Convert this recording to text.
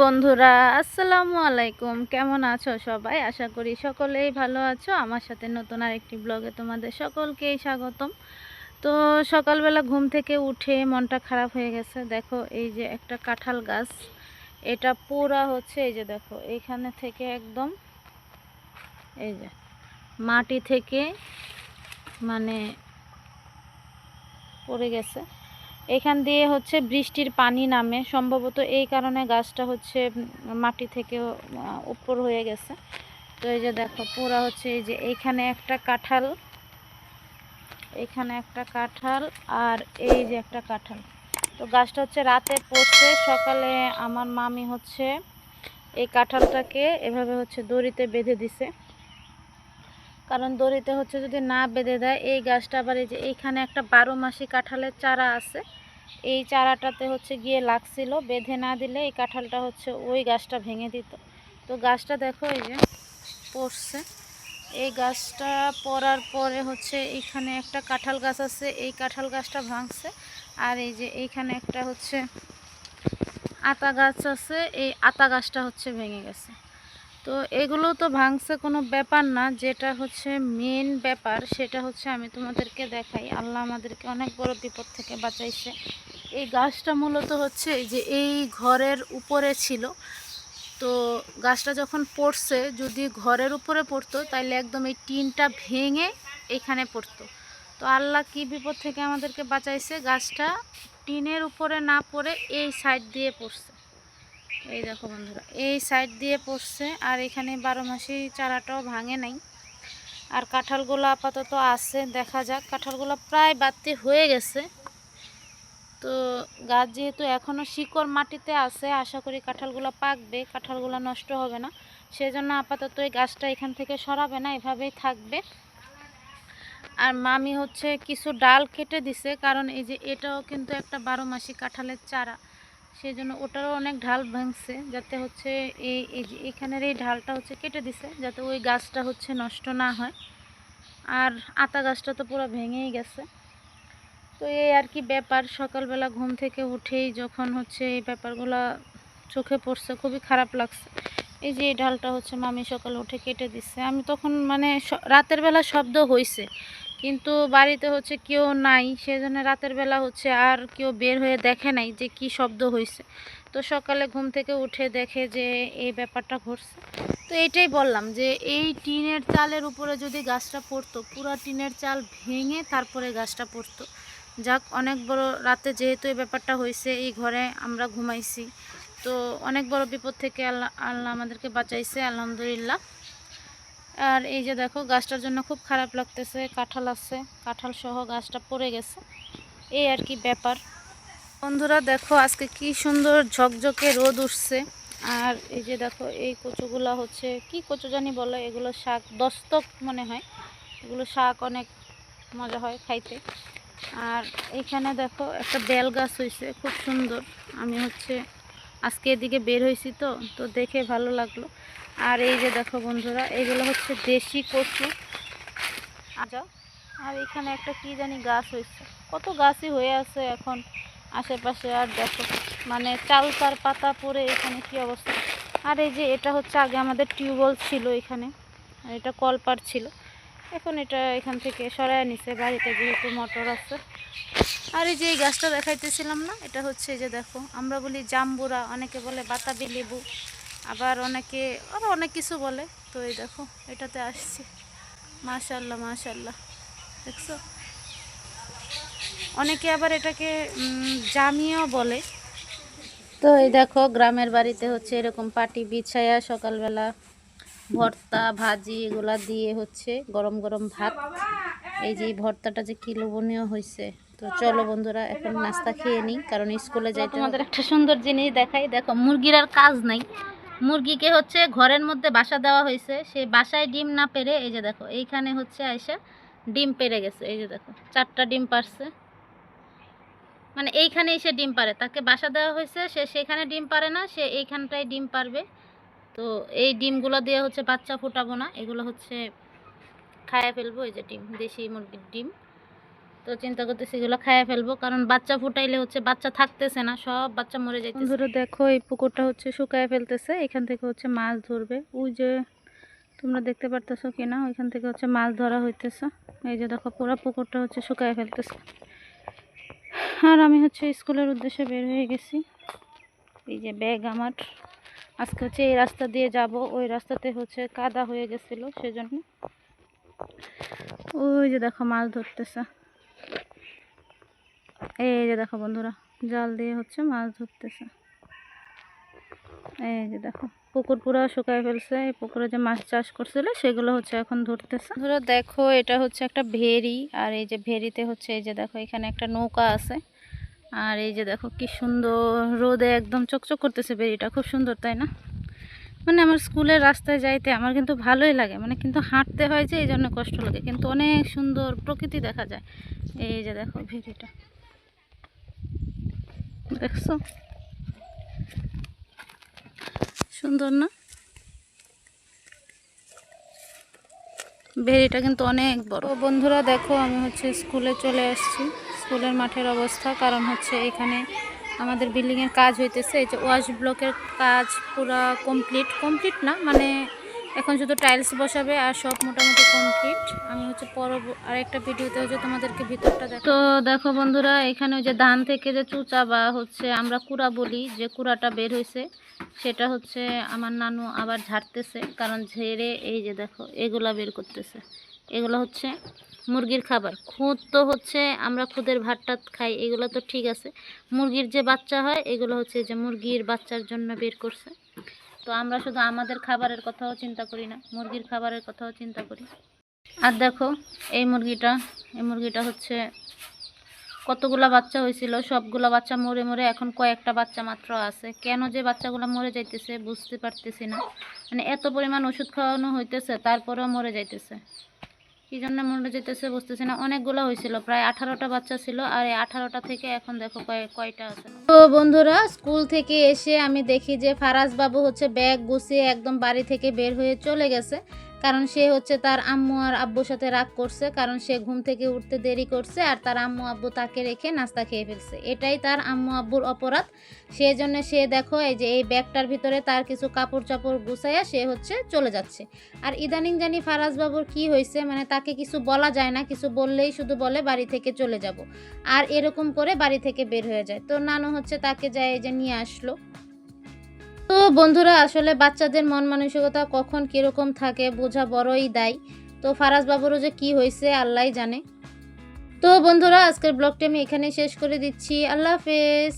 বন্ধুরা, আসসালামু আলাইকুম। কেমন আছো সবাই? আশা করি সকলেই ভালো আছো। আমার সাথে নতুন আরেকটি ব্লগে তোমাদের সকলকেই স্বাগতম। তো সকালবেলা ঘুম থেকে উঠে মনটা খারাপ হয়ে গেছে। দেখো, এই যে একটা কাঁঠাল গাছ, এটা পুরা হচ্ছে। এই যে দেখো এইখানে থেকে একদম এই যে মাটি থেকে মানে পড়ে গেছে। এখান দিয়ে হচ্ছে বৃষ্টির পানি নামে। সম্ভবত এই কারণে গাছটা হচ্ছে মাটি থেকে উপর হয়ে গেছে। তো এই যে দেখো, পুরা হচ্ছে এই যে এইখানে একটা কাঁঠাল। এখানে একটা কাঁঠাল আর এই যে একটা কাঁঠাল। তো গাছটা হচ্ছে রাতে পড়ছে। সকালে আমার মামি হচ্ছে এই কাঁঠালটাকে এভাবে হচ্ছে দড়িতে বেঁধে দিছে। কারণ দড়িতে হচ্ছে যদি না বেঁধে দেয়, এই গাছটা আবার এই যে এইখানে একটা বারো মাসি কাঁঠালের চারা আছে। এই চারাটাতে হচ্ছে গিয়ে লাগছিল, বেঁধে না দিলে এই কাঁঠালটা হচ্ছে ওই গাছটা ভেঙে দিত। তো গাছটা দেখো এই যে পড়ছে। এই গাছটা পড়ার পরে হচ্ছে এইখানে একটা কাঁঠাল গাছ আছে, এই কাঁঠাল গাছটা ভাঙছে। আর এই যে এইখানে একটা হচ্ছে আতা গাছ আছে, এই আতা গাছটা হচ্ছে ভেঙে গেছে। তো এগুলো তো ভাঙছে কোনো ব্যাপার না, যেটা হচ্ছে মেন ব্যাপার, সেটা হচ্ছে আমি তোমাদেরকে দেখাই। আল্লাহ আমাদেরকে অনেক বড় বিপদ থেকে বাঁচাইছে। এই গাছটা মূলত হচ্ছে এই যে এই ঘরের উপরে ছিল। তো গাছটা যখন পড়ছে, যদি ঘরের উপরে পড়তো তাহলে একদম এই টিনটা ভেঙে এখানে পড়তো। তো আল্লাহ কি বিপদ থেকে আমাদেরকে বাঁচাইছে? গাছটা টিনের উপরে না পড়ে এই সাইড দিয়ে পড়ছে। এই দেখো বন্ধুরা, এই সাইড দিয়ে পড়ছে, আর এখানে বারো মাসি চারাটাও ভাঙে নাই। আর কাঁঠালগুলো আপাতত আছে, দেখা যাক। কাঁঠালগুলো প্রায় বাড়তি হয়ে গেছে। তো গাছ যেহেতু এখনও শিকড় মাটিতে আছে, আশা করি কাঁঠালগুলো পাকবে, কাঁঠালগুলো নষ্ট হবে না। সেজন্য আপাতত এই গাছটা এখান থেকে সরাবে না, এভাবেই থাকবে। আর মামি হচ্ছে কিছু ডাল কেটে দিছে, কারণ এই যে এটাও কিন্তু একটা বারো মাসি কাঁঠালের চারা। সেই জন্য ওটারও অনেক ঢাল ভাঙছে যাতে হচ্ছে এই এখানের এই ঢালটা হচ্ছে কেটে দিছে যাতে ওই গাছটা হচ্ছে নষ্ট না হয়। আর আতা গাছটা তো পুরো ভেঙেই গেছে। তো এই আর কি ব্যাপার, সকালবেলা ঘুম থেকে উঠেই যখন হচ্ছে এই ব্যাপারগুলো চোখে পড়ছে, খুবই খারাপ লাগছে। এই যে এই ডালটা হচ্ছে মামি সকালে উঠে কেটে দিচ্ছে আমি তখন মানে রাতের বেলা শব্দ হয়েছে কিন্তু বাড়িতে হচ্ছে কেউ নাই, সেজন্য রাতের বেলা হচ্ছে আর কেউ বের হয়ে দেখে নাই যে কি শব্দ হয়েছে তো সকালে ঘুম থেকে উঠে দেখে যে এই ব্যাপারটা ঘটছে। তো এইটাই বললাম যে এই টিনের চালের উপরে যদি গাছটা পড়তো, পুরা টিনের চাল ভেঙে তারপরে গাছটা পড়তো। যাক, অনেক বড় রাতে যেহেতু এই ব্যাপারটা হয়েছে এই ঘরে আমরা ঘুমাইছি। তো অনেক বড় বিপদ থেকে আল্লাহ আল্লাহ আমাদেরকে বাঁচাইছে, আলহামদুলিল্লাহ। আর এই যে দেখো, গাছটার জন্য খুব খারাপ লাগতেছে, কাঁঠাল আছে, কাঁঠাল সহ গাছটা পড়ে গেছে। এই আর কি ব্যাপার। বন্ধুরা দেখো, আজকে কি সুন্দর ঝকঝকে রোদ উঠছে। আর এই যে দেখো, এই কচুগুলা হচ্ছে, কি কচু জানি বলে, এগুলো শাক, দস্তক মনে হয়। এগুলো শাক অনেক মজা হয় খাইতে। আর এখানে দেখো, একটা বেল গাছ হয়েছে খুব সুন্দর। আমি হচ্ছে আজকে এদিকে বের হয়েছি তো তো দেখে ভালো লাগল। আর এই যে দেখো বন্ধুরা, এগুলো হচ্ছে দেশি কচু। আজা আর এখানে একটা কি জানি গাছ হয়েছে। কত গাছই হয়ে আছে এখন আশেপাশে, আর দেখো মানে চাল তার পাতা পড়ে এখানে কি অবস্থা। আর এই যে এটা হচ্ছে আগে আমাদের টিউবওয়েল ছিল এখানে, আর এটা কলপার ছিল। এখন এটা এখান থেকে সরায় নিছে, বাড়িতে যেহেতু মোটর আছে। আর এই যে এই গাছটা দেখাইতেছিলাম না, এটা হচ্ছে যে দেখো, আমরা বলি জাম্বুরা, অনেকে বলে বাতাবি লেবু, আবার অনেকে আরও অনেক কিছু বলে। তো এই দেখো, এটাতে আসছে। মাশাল্লাহ মাশাল্লাহ দেখছ? অনেকে আবার এটাকে জামিও বলে। তো এই দেখো, গ্রামের বাড়িতে হচ্ছে এরকম পাটি বিছায়া সকালবেলা ভর্তা, ভাজি এগুলা দিয়ে হচ্ছে গরম গরম ভাত। এই যে ভর্তাটা যে কি লোভনীয় হয়েছে তো চলো বন্ধুরা এখন নাস্তা খেয়ে নিই কারণ স্কুলে যাই তোমাদের একটা সুন্দর জিনিস দেখাই। দেখো মুরগির আর কাজ নাই। মুরগিকে হচ্ছে ঘরের মধ্যে বাসা দেওয়া হয়েছে। সেই বাসায় ডিম না পেরে এই যে দেখো এইখানে হচ্ছে আয়সা ডিম পেরে গেছে। এই যে দেখো চারটা ডিম পারছে। মানে এইখানে এসে ডিম পারে। তাকে বাসা দেওয়া হয়েছে সে সেখানে ডিম পারে না সে এইখানটায় ডিম পারবে। তো এই ডিমগুলো দিয়ে হচ্ছে বাচ্চা ফোটাবো না। এগুলো হচ্ছে খায়া ফেলব এই যে ডিম দেশি মুরগির ডিম। তো চিন্তা করতেছি এগুলো খাইয়ে ফেলব। কারণ বাচ্চা ফুটাইলে হচ্ছে বাচ্চা থাকতেছে না, সব বাচ্চা মরে যাইতেছে। বন্ধুরা, দেখো এই পুকুরটা হচ্ছে শুকায় ফেলতেছে, এখান থেকে হচ্ছে মাছ ধরবে। ওই যে তোমরা দেখতে পারতেছো কি না ওইখান থেকে হচ্ছে মাছ ধরা হইতেছে। এই যে দেখো, পুরো পুকুরটা হচ্ছে শুকায় ফেলতেছে। আর আমি হচ্ছে স্কুলের উদ্দেশ্যে বের হয়ে গেছি। এই যে ব্যাগ আমার। আজকে হচ্ছে এই রাস্তা দিয়ে যাব। ওই রাস্তাতে হচ্ছে কাদা হয়ে গেছিল, সেজন্য। ওই যে দেখো মাছ ধরতেছে। এই যে দেখো বন্ধুরা, জাল দিয়ে হচ্ছে মাছ ধরতেছে। এই যে দেখো, পুকুর পুরো শুকায় ফেলছে। এই পুকুরে যে মাছ চাষ করছিল, সেগুলো হচ্ছে এখন ধরতেছে। ধরো দেখো, এটা হচ্ছে একটা ভেরি আর এই যে ভেরিতে হচ্ছে, এই যে দেখো, এখানে একটা নৌকা আছে। আর এই যে দেখো, কি সুন্দর, রোদে একদম চকচক করতেছে ভেরিটা খুব সুন্দর, তাই না? মানে আমার স্কুলের রাস্তায় যাইতে আমার কিন্তু ভালোই লাগে মানে কিন্তু হাঁটতে হয় যে, এই জন্য কষ্ট লাগে। কিন্তু অনেক সুন্দর প্রকৃতি দেখা যায়, এই যে দেখো ভেরিটা দেখছ? সুন্দর না? ভেরিটা কিন্তু অনেক বড়। বন্ধুরা দেখো, আমি হচ্ছে স্কুলে চলে আসছি। স্কুলের মাঠের অবস্থা, কারণ হচ্ছে এখানে আমাদের বিল্ডিংয়ের কাজ হইতেছে। এই যে ওয়াশ ব্লকের কাজ পুরা কমপ্লিট কমপ্লিট না? মানে এখন শুধু টাইলস বসাবে আর সব মোটামুটি কমপ্লিট আমি হচ্ছে পর আরেকটা ভিডিওতে হচ্ছে তোমাদেরকে ভিতরটা দেখ তো দেখো বন্ধুরা, এখানে ওই যে ধান থেকে যে চুচা বা হচ্ছে আমরা কুড়া বলি, যে কুড়াটা বের হয়েছে, সেটা হচ্ছে আমার নানু আবার ঝাড়তেছে, কারণ ঝেড়ে এই যে দেখো, এগুলা বের করতেছে। এগুলো হচ্ছে মুরগির খাবার। খুদ তো হচ্ছে আমরা খুদের ভাত টাত খাই, এগুলো তো ঠিক আছে। মুরগির যে বাচ্চা হয়, এগুলো হচ্ছে যে মুরগির বাচ্চার জন্য বের করছে। তো আমরা শুধু আমাদের খাবারের কথাও চিন্তা করি না, মুরগির খাবারের কথাও চিন্তা করি। আর দেখো, এই মুরগিটা এই মুরগিটা হচ্ছে কতগুলা বাচ্চা হয়েছিল, সবগুলা বাচ্চা মরে মরে এখন কয়েকটা বাচ্চা মাত্র আছে। কেন যে বাচ্চাগুলো মরে যাইতেছে বুঝতে পারতেছি না। মানে এত পরিমাণ ওষুধ খাওয়ানো হইতেছে, তারপরেও মরে যাইতেছে। কি জন্য মনে যেতেছে বুঝতেছি না। অনেকগুলো হয়েছিল প্রায় আঠারোটা বাচ্চা ছিল আর এই আঠারোটা থেকে এখন দেখো কয় কয়টা আছে। তো বন্ধুরা, স্কুল থেকে এসে আমি দেখি যে ফারাজ বাবু হচ্ছে ব্যাগ গুছিয়ে একদম বাড়ি থেকে বের হয়ে চলে গেছে। কারণ সে হচ্ছে তার আম্মু আর আব্বুর সাথে রাগ করছে, কারণ সে ঘুম থেকে উঠতে দেরি করছে আর তার আম্মু আব্বু তাকে রেখে নাস্তা খেয়ে ফেলছে। এটাই তার আম্মু আব্বুর অপরাধ। সেই জন্য সে দেখো, এই যে এই ব্যাগটার ভিতরে তার কিছু কাপড় চাপড় গুছাইয়া সে হচ্ছে চলে যাচ্ছে। আর ইদানিং জানি ফারাজ বাবুর কি হয়েছে মানে তাকে কিছু বলা যায় না, কিছু বললেই শুধু বলে বাড়ি থেকে চলে যাব। আর এরকম করে বাড়ি থেকে বের হয়ে যায়। তো নানু হচ্ছে তাকে যায় যে নিয়ে আসলো। তো বন্ধুরা, আসলে বাচ্চাদের মন মানসিকতা কখন কীরকম থাকে বোঝা বড়ই দায়। তো ফারাজ বাবুরও যে কি হয়েছে আল্লাহ জানে। তো বন্ধুরা, আজকের ব্লগটি আমি এখানে শেষ করে দিচ্ছি। আল্লাহ হাফেজ।